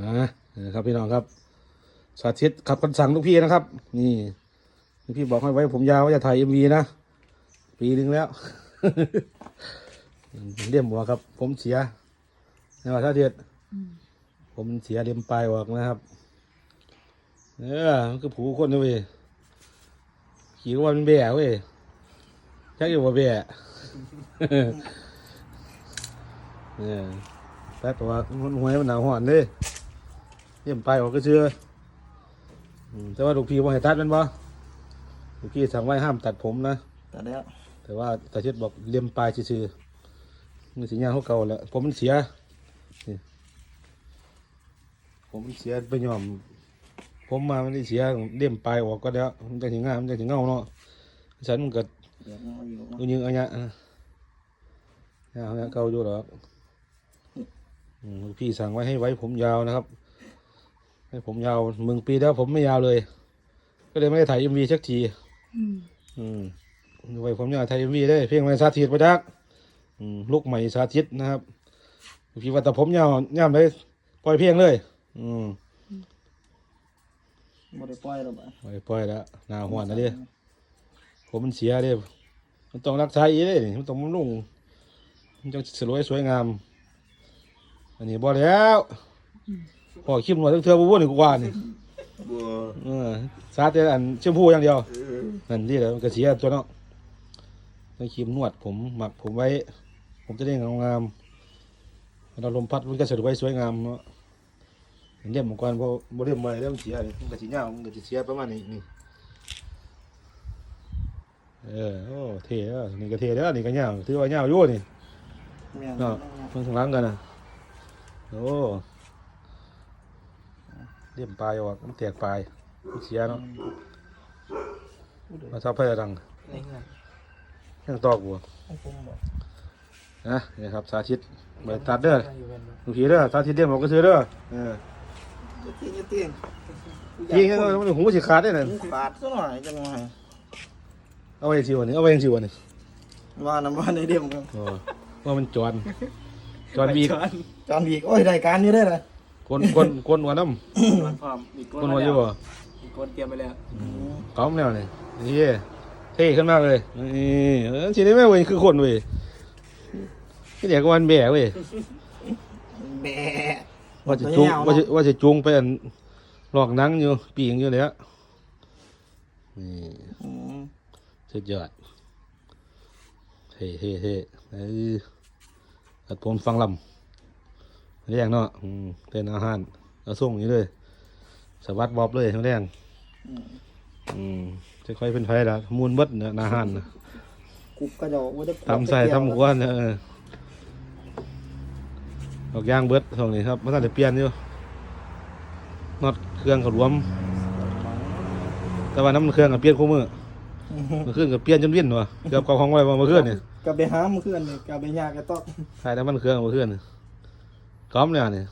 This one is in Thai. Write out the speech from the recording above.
นะครับพี่น้องครับ สาธิตขับคำสั่งลูกพี่นะครับ นี่ลูกพี่บอกให้ไว้ผมยาวว่าจะถ่ายเอ็มวีนะ ปีหนึ่งแล้วเลี่ยมหัวครับ ผมเสียนี่ว่าถ้าเดียดผมเสียเลี่ยมปลายออกนะครับ เออมันคือผูคนนะเว้ยขี่ว่ามันแบ่เว้ยชักอยู่ว่าแบ่เนี่ยแป๊บว่ามันหวยมันหนาวหอนเด้ เลี่ยมปลายออกก็เชื่ออืมแต่ว่าลูกพี่ว่าให้ตัดแมันบ่ลูกพี่สั่งไว้ห้ามตัดผมนะตัดแล้ว แต่ว่าตาเชิดบอกเลี่ยมปลายซื่อๆมันสีหน้าเขาเก่าแล้วผมมันเสียนี่ผมมันเสียไปยอม ผมมามันได้เสียเลี่ยมปลายออกก็แล้วมันจะถึงงามมันจะถึงเงาเนาะฉันมันเกิดเดี๋ยวเอาอยู่เอายิงเอาเนี้ยอะเนี่ยเอาเนี้ยเก่าอยู่หรอกอืมลูกพี่สั่งไว้ให้ไว้ผมยาวนะครับ ให้ผมยาวมึงปีแล้วผมไม่ยาวเลย ก็เลยไม่ได้ถ่ายเอ็มวีสักที อืมไว้ผมอยากถ่ายเอ็มวีได้เพลงใหม่สาธิตประจักษ์อืมลูกใหม่สาธิตนะครับพี่ว่าแต่ผมยาวย่ำเลยปล่อยเพลงเลย อืมบ่ได้ปล่อยแล้วบ่ปล่อยปล่อยแล้วหน้าหวานนะเด้ผมมันเสียเด้มันต้องรักษาอีกเด้นี่มันต้องบำรุงมันจะสวยสวยงาม อันนี้บ่แล้ว พอคิมหนวดเทื่อๆบ่วนอีกกว่านี่บ่เออสาแต่อันแชมพูอย่างเดียวนั่นที่แหล้วมันก็เสียตัวเนาะต้องครีมนวดผมหมักผมไว้ ผมจะได้งามงามๆเราลมพัดมันก็สวยสวยงามเนาะเรียบเหมือนกันเพราะบ่เรียบมาเริ่มเสียนี่มันก็สิยาวมันก็สิเสียประมาณนี้นี่เออโอ้เท่แล้วนี่ก็เท่แล้วนี่ก็ยาวถือว่ายาวอยู่นี่แม่นเนาะเพิ่งข้างหลังกันนะโอ้ เรียบปลายออกมันแตกปลายมันเสียเนาะมาทับไฟดังในเงินยังตอกบัวของผมบ่นะนี่ครับสาธิตไปตัดเด้อลูกผีเด้อสาธิตเด้อบอกก็ซื้อเด้อเออจะตีจะตียิงให้มันหูสิขาดได้น่ะหูขาดซะหน่อยจังหน่อยเอาไว้สิวันนี้เอาไว้สิวันนี้ว่าน้ำว่าในเดียมกันโอ้ว่ามันจวนจวนบีกจานบีกโอ้ยได้การอยู่ได้เลย คนคนคนหัวน้มันพร้อมมีก้ำนคนมาหัวอแล้ยู่วบ่มีก้นเตรียมไปแล้วก้อมแล้วนี่นี่เท่ขึ้นมากเลยนี่เออสิได้แม่เว้ยคือคนเว้ยที่เด็กวันแบกเว้ยแบะว่าจะจุงว่าจะว่าจะจุงไปอันหลอกหนังอยู่ปีงอยู่แล้วนี่อืมสุดยอดเฮ้เฮ้เฮ้เออตัดผมฟังลำ เรียงเนาะอืมเป็นอาหารเอาส่งอย่างนี้เลยสวัสดบอบเลยเรียงอืมจะค่อยเป็นไฟละมูลเบดเนี่ยอาหารน่ะกุบกระจอกบ่ได้ทำใส่ทำควันเออดอกยางเบิดตรงนี้ครับมันน่าจะเปลี่ยนอยู่น็อตเครื่องกับรวม แต่ว่าน้ำมันเครื่องกับเปลี่ยนคู่มือเมื่อคืนกับเปลี่ยนจนวิ่นวะเกือบเข้าห้องไว้บ่เมื่อคืนเนี่ยกลับไปหาเมื่อคืนนี่กลับไปยากกระตอกใช่น้ำมันเครื่องเมื่อคืนนี่ก้ อมเนี่ยนี่